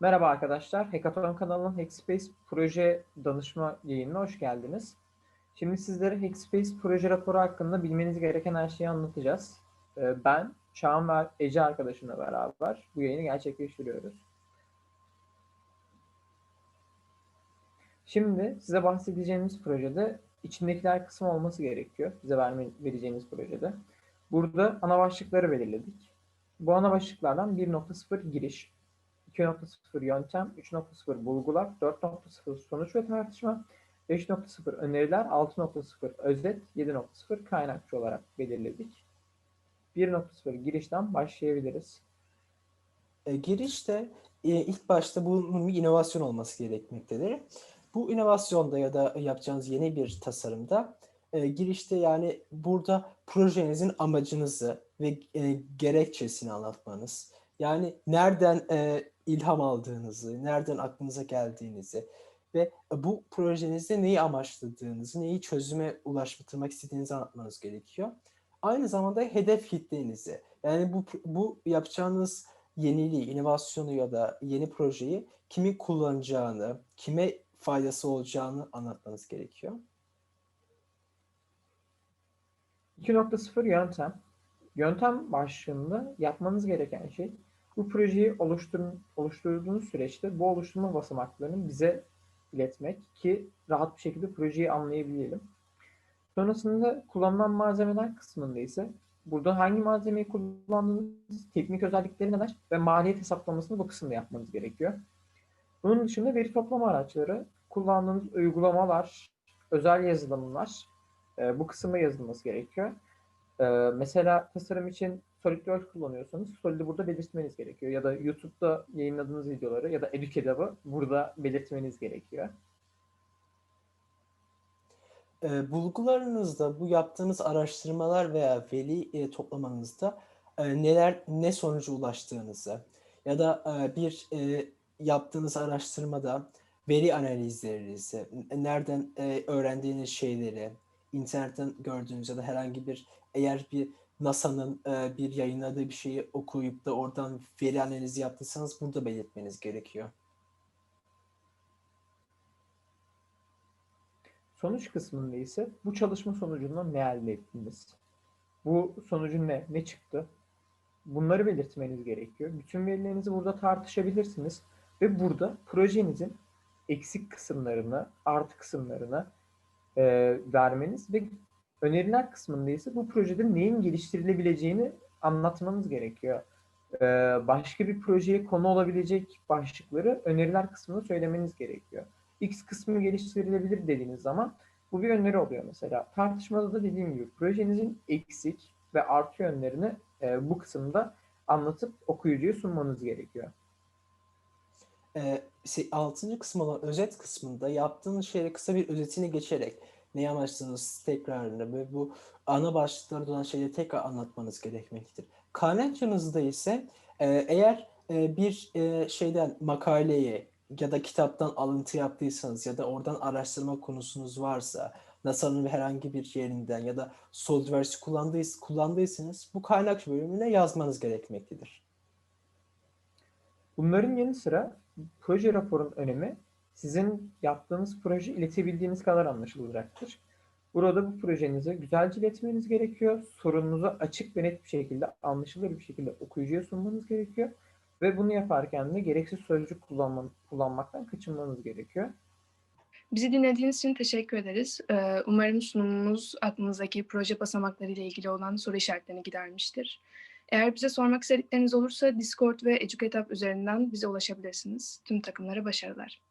Merhaba arkadaşlar, Hackathon kanalının Hackspace proje danışma yayınına hoş geldiniz. Şimdi sizlere Hackspace proje raporu hakkında bilmeniz gereken her şeyi anlatacağız. Ee, Ben, Çağan ve Ece arkadaşımla beraber bu yayını gerçekleştiriyoruz. Şimdi size bahsedeceğimiz projede içindekiler kısmı olması gerekiyor. Bize verme, vereceğimiz projede. Burada ana başlıkları belirledik. Bu ana başlıklardan 1.0 giriş, 2.0 yöntem, 3.0 bulgular, 4.0 sonuç ve tartışma, 5.0 öneriler, 6.0 özet, 7.0 kaynakçı olarak belirledik. 1.0 girişten başlayabiliriz. E, girişte e, ilk başta bunun bir inovasyon olması gerekmektedir. Bu inovasyonda ya da yapacağınız yeni bir tasarımda e, girişte yani burada projenizin amacınızı ve e, gerekçesini anlatmanız. Yani nereden e, ilham aldığınızı, nereden aklınıza geldiğinizi ve bu projenizde neyi amaçladığınızı, neyi çözüme ulaştırmak istediğinizi anlatmanız gerekiyor. Aynı zamanda hedef kitlenizi, yani bu bu yapacağınız yeniliği, inovasyonu ya da yeni projeyi kimin kullanacağını, kime faydası olacağını anlatmanız gerekiyor. 2.0 yöntem. Yöntem başlığında yapmanız gereken şey bu projeyi oluştur oluşturduğunuz süreçte bu oluşturma basamaklarını bize iletmek ki rahat bir şekilde projeyi anlayabilelim. Sonrasında kullanılan malzemeler kısmında ise burada hangi malzemeyi kullandığınız, teknik özellikleri neler ve maliyet hesaplamasını bu kısımda yapmanız gerekiyor. Bunun dışında veri toplama araçları, kullandığınız uygulamalar, özel yazılımlar e, bu kısımda yazılması gerekiyor. E, mesela tasarım için SolidWorks kullanıyorsanız Solid'i burada belirtmeniz gerekiyor. Ya da YouTube'da yayınladığınız videoları ya da Educadab'ı burada belirtmeniz gerekiyor. E, bulgularınızda bu yaptığınız araştırmalar veya veri e, toplamanızda e, neler ne sonuca ulaştığınızı ya da e, bir e, yaptığınız araştırmada veri analizlerinizi, nereden e, öğrendiğiniz şeyleri, internetten gördüğünüz ya da herhangi bir eğer bir NASA'nın e, bir yayınladığı bir şeyi okuyup da oradan veri analizi yaptıysanız burada belirtmeniz gerekiyor. Sonuç kısmında ise bu çalışma sonucundan ne elde ettiniz? Bu sonucun ne? Ne çıktı? Bunları belirtmeniz gerekiyor. Bütün verilerinizi burada tartışabilirsiniz ve burada projenizin eksik kısımlarını, artı kısımlarını e, vermeniz ve öneriler kısmında ise bu projede neyin geliştirilebileceğini anlatmanız gerekiyor. E, başka bir projeye konu olabilecek başlıkları öneriler kısmında söylemeniz gerekiyor. X kısmı geliştirilebilir dediğiniz zaman bu bir öneri oluyor mesela. Tartışmada da dediğim gibi projenizin eksik ve artı yönlerini e, bu kısımda anlatıp okuyucuya sunmanız gerekiyor. E, şey, kısım olan özet kısmında yaptığınız şeyleri kısa bir özetini geçerek ne amaçladığınız tekrarını ve bu ana başlıklarda olan şeyleri tekrar anlatmanız gerekmektedir. Kaynakçanızda ise e, eğer e, bir e, şeyden makaleyi ya da kitaptan alıntı yaptıysanız ya da oradan araştırma konusunuz varsa NASA'nın herhangi bir yerinden ya da SolidWorks kullandıysanız, kullandıysanız bu kaynak bölümüne yazmanız gerekmektedir. Bunların yanı sıra proje raporun önemi sizin yaptığınız proje iletebildiğiniz kadar anlaşılacaktır. Burada bu projenizi güzelce iletmeniz gerekiyor. Sorununuzu açık ve net bir şekilde, anlaşılır bir şekilde okuyucuya sunmanız gerekiyor. Ve bunu yaparken de gereksiz sözcük kullanma, kullanmaktan kaçınmanız gerekiyor. Bizi dinlediğiniz için teşekkür ederiz. Ee, Umarım sunumumuz aklınızdaki proje basamakları ile ilgili olan soru işaretlerini gidermiştir. Eğer bize sormak istedikleriniz olursa Discord ve Educatab üzerinden bize ulaşabilirsiniz. Tüm takımlara başarılar.